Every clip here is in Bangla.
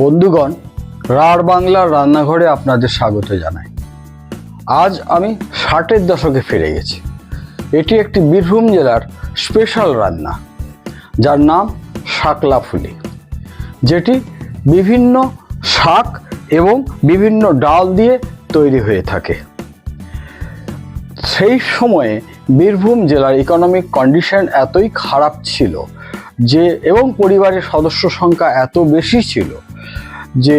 বন্ধুগণ, রাঢ় বাংলার রান্নাঘরে আপনাদের স্বাগত জানাই। আজ আমি ষাটের দশকে ফিরে গেছি। এটি একটি বীরভূম জেলার স্পেশাল রান্না, যার নাম শাকলা ফুলি, যেটি বিভিন্ন শাক এবং বিভিন্ন ডাল দিয়ে তৈরি হয়ে থাকে। সেই সময়ে বীরভূম জেলার ইকোনমিক কন্ডিশন এতই খারাপ ছিল যে, এবং পরিবারের সদস্য সংখ্যা এত বেশি ছিল যে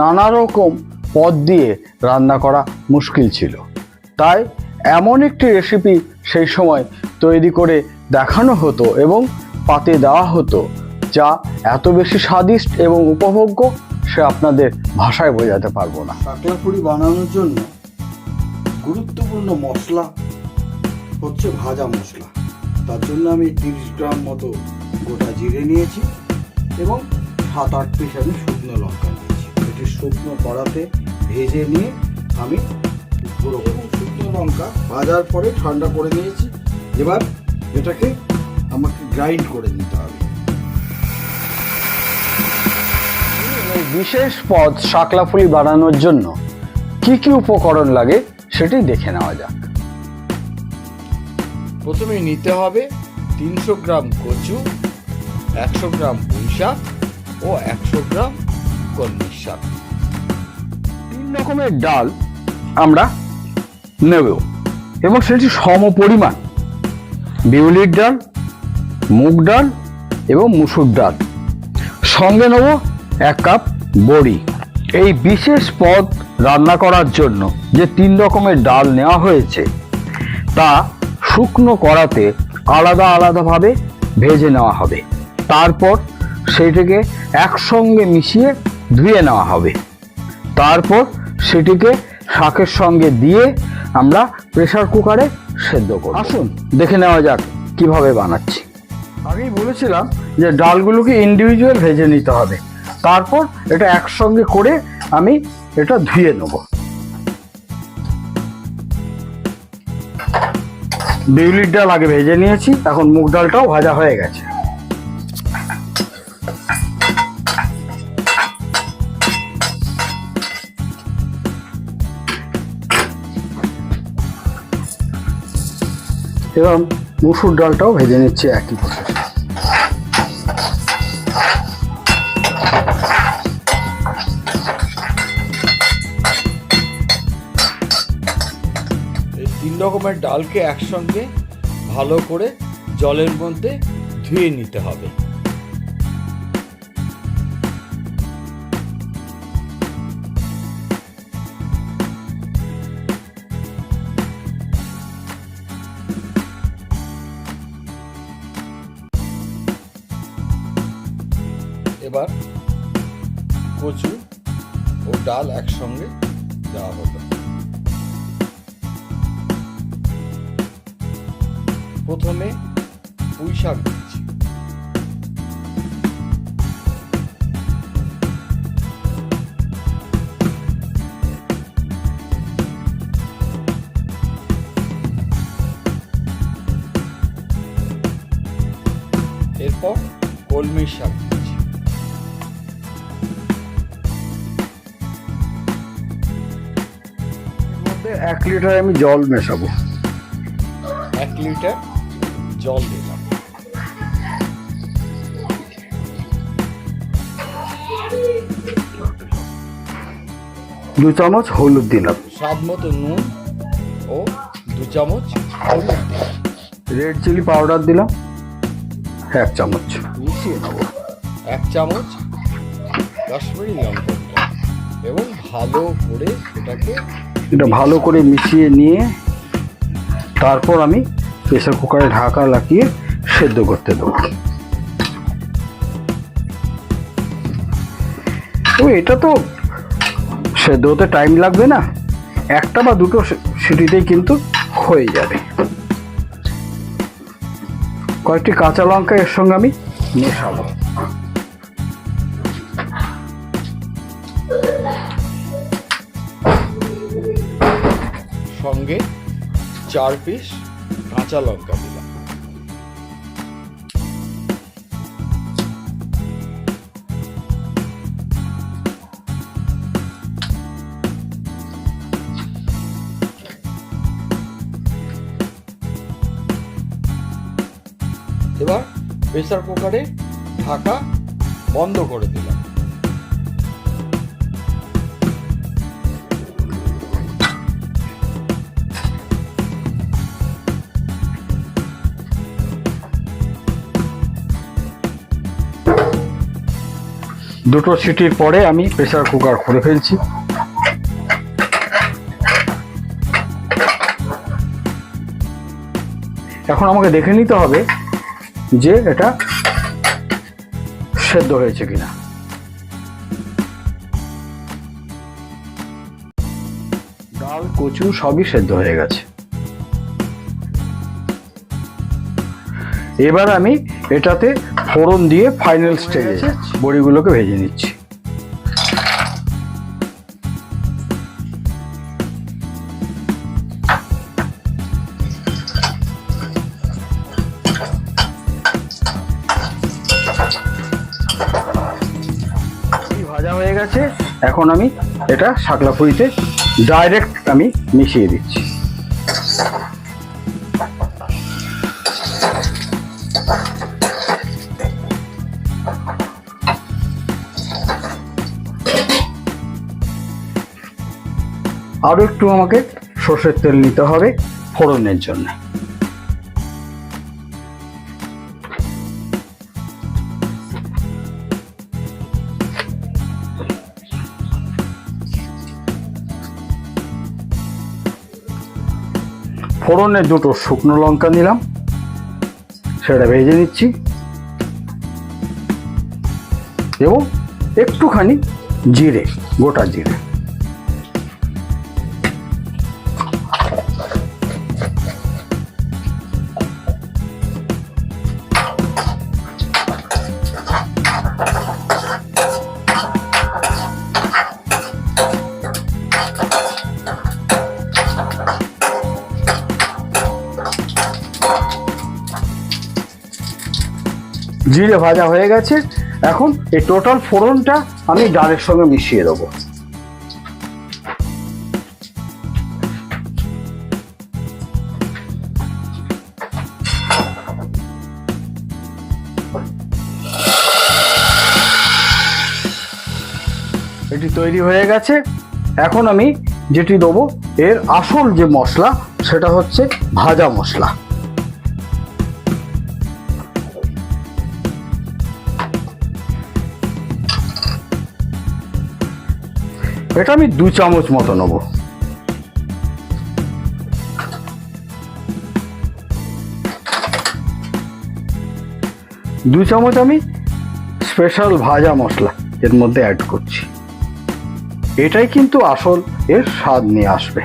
নানা রকম পদ দিয়ে রান্না করা মুশকিল ছিল। তাই এমন একটি রেসিপি সেই সময় তৈরি করে দেখানো হতো এবং পাতে দেওয়া হতো, যা এত বেশি স্বাদিষ্ট এবং উপভোগ্য সে আপনাদের ভাষায় বোঝাতে পারব না। শাকলা পুরি বানানোর জন্য গুরুত্বপূর্ণ মশলা হচ্ছে ভাজা মশলা। তার জন্য আমি তিরিশ গ্রাম মতো গোটা জিরে নিয়েছি এবং সাত আট পিস আমি শুকনো লঙ্কা নিয়েছি এটি শুকনো কড়াতে ভেজে নিয়ে আমি গুঁড়ো এবং শুকনো লঙ্কা ভাজার পরে ঠান্ডা করে নিয়েছি। এবার এটাকে আমাকে গ্রাইন্ড করে নিতে হবে। বিশেষ পদ শাকলা ফুলি বানানোর জন্য কি কি উপকরণ লাগে সেটি দেখে নেওয়া যাক। প্রথমে নিতে হবে তিনশো গ্রাম কচু একশো গ্রাম পুঁই শাক ও একশো গ্রাম কলমির শাক তিন রকমের ডাল আমরা নেব, এবং সেটি সম পরিমাণ। বিউলির ডাল, মুগ ডাল, এবং মুসুর ডাল। সঙ্গে নেব এক কাপ বড়ি। এই বিশেষ পদ রান্না করার জন্য যে তিন রকমের ডাল নেওয়া হয়েছে, তা শুকনো কড়াতে আলাদা আলাদাভাবে ভেজে নেওয়া হবে। তারপর সেইটিকে একসঙ্গে মিশিয়ে ধুয়ে নেওয়া হবে। তারপর সেটিকে শাকের সঙ্গে দিয়ে আমরা প্রেসার কুকারে সেদ্ধ করব। আসুন। দেখে নেওয়া যাক কীভাবে বানাচ্ছি। আগেই বলেছিলাম যে ডালগুলোকে ইন্ডিভিজুয়াল ভেজে নিতে হবে। তারপর এটা একসঙ্গে করে আমি এটা ধুয়ে নেব। বিউলির ডাল আগে ভেজে নিয়েছি এখন মুগ ডালটাও ভাজা হয়ে গেছে। এবং মুসুর ডালটাও ভেজে নিচ্ছে একই প্রসেস তিন রকমের ডালকে একসঙ্গে ভালো করে জলের মধ্যে ধুয়ে নিতে হবে। এবার কচু ও ডাল একসঙ্গে দেওয়া হবে প্রথমে পুঁই শাক এক লিটার আমি জল মেশাবো। এক লিটার জল দিলাম দু চামচ হলুদ দিলাম। স্বাদ মতো নুন ও দু চামচ হলুদ রেড চিলি পাউডার দিলাম এক চামচ। মিশিয়ে নেব। এক চামচ কাশ্মীরি লঙ্কা এবং ভালো করে এটাকে এটা ভালো করে মিশিয়ে নিয়ে তারপর আমি প্রেসার কুকারে ঢাকা লাগিয়ে সেদ্ধ করতে দেবো। তো এটা তো সেদ্ধ হতে টাইম লাগবে না। একটা বা দুটো সিটিতেই কিন্তু হয়ে যাবে। কয়েকটি কাঁচা লঙ্কা এর সঙ্গে আমি মেশাবো। সঙ্গে চার পিস কাঁচা লঙ্কা দিলাম। এবার প্রেসার কুকারে ঢাকা বন্ধ করে দিন দুটো সিটির পরে আমি প্রেসার কুকার খুলে ফেলছি। এখন আমাকে দেখে নিতে হবে যে এটা সেদ্ধ হয়েছে কিনা। ডাল, কচু সবই সেদ্ধ হয়ে গেছে। এবার আমি এটাতে ফোড়ন দিয়ে ফাইনাল স্টেজে বড়িগুলোকে ভেজে নিচ্ছি। ভাজা হয়ে গেছে। এখন আমি এটা শাকলা ফুড়িতে ডাইরেক্ট আমি মিশিয়ে দিচ্ছি। আরও একটু আমাকে সর্ষের তেল নিতে হবে ফোড়নের জন্য। ফোড়নে দুটো শুকনো লঙ্কা নিলাম, সেটা ভেজে নিচ্ছি। এবং একটুখানি জিরে, গোটা জিরে। জিরে ভাজা হয়ে গেছে। এখন এই টোটাল ফোড়নটা আমি ডালের সঙ্গে মিশিয়ে দেবো। এটি তৈরি হয়ে গেছে। এখন আমি যেটি দেবো, এর আসল যে মশলা, সেটা হচ্ছে ভাজা মশলা। এটা আমি দু চামচ মতো নেব। দু চামচ আমি স্পেশাল ভাজা মশলা এর মধ্যে অ্যাড করছি। এটাই কিন্তু আসল এর স্বাদ নিয়ে আসবে।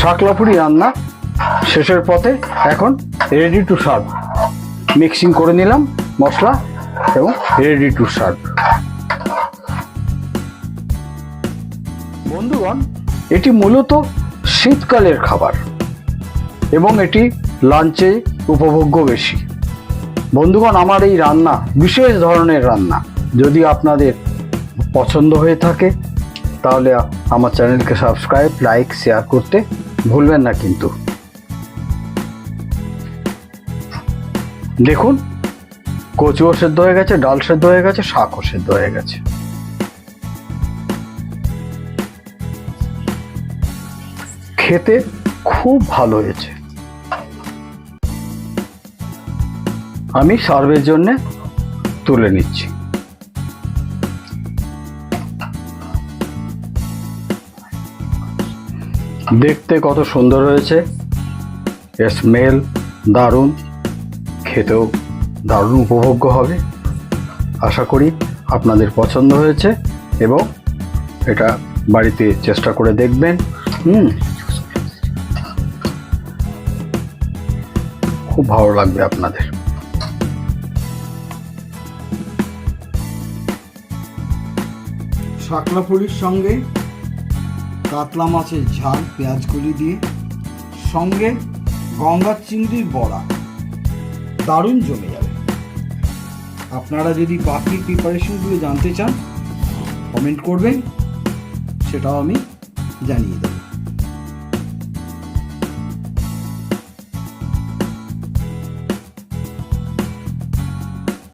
শাকলাপুরি রান্না শেষের পথে এখন রেডি টু সার্ভ মিক্সিং করে নিলাম মশলা এবং রেডি টু সার্ভ বন্ধুগণ, এটি মূলত শীতকালের খাবার এবং এটি লাঞ্চে উপভোগ্য বেশি। বন্ধুগণ, আমার এই রান্না বিশেষ ধরনের রান্না। যদি আপনাদের পছন্দ হয়ে থাকে, তাহলে আমার চ্যানেলকে সাবস্ক্রাইব, লাইক শেয়ার করতে ভুলবেন না কিন্তু। দেখুন, কচুও সেদ্ধ হয়ে গেছে, ডাল সেদ্ধ হয়ে গেছে, শাকও সেদ্ধ হয়ে গেছে। খেতে খুব ভালো হয়েছে। আমি সার্ভের জন্য তুলে নিচ্ছি। দেখতে কত সুন্দর হয়েছে। স্মেল দারুণ। খেতেও দারুণ উপভোগ্য হবে। আশা করি আপনাদের পছন্দ হয়েছে এবং এটা বাড়িতে চেষ্টা করে দেখবেন। হুম। খুব ভালো লাগবে আপনাদের। শাকলা পুরির সঙ্গে কাতলা মাছের ঝাল পেঁয়াজকলি দিয়ে, সঙ্গে গঙ্গার চিংড়ির বড়া। দারুণ জমে যাবে। আপনারা যদি বাকি প্রিপারেশনগুলো জানতে চান কমেন্ট করবেন, সেটাও আমি জানিয়ে দেবো।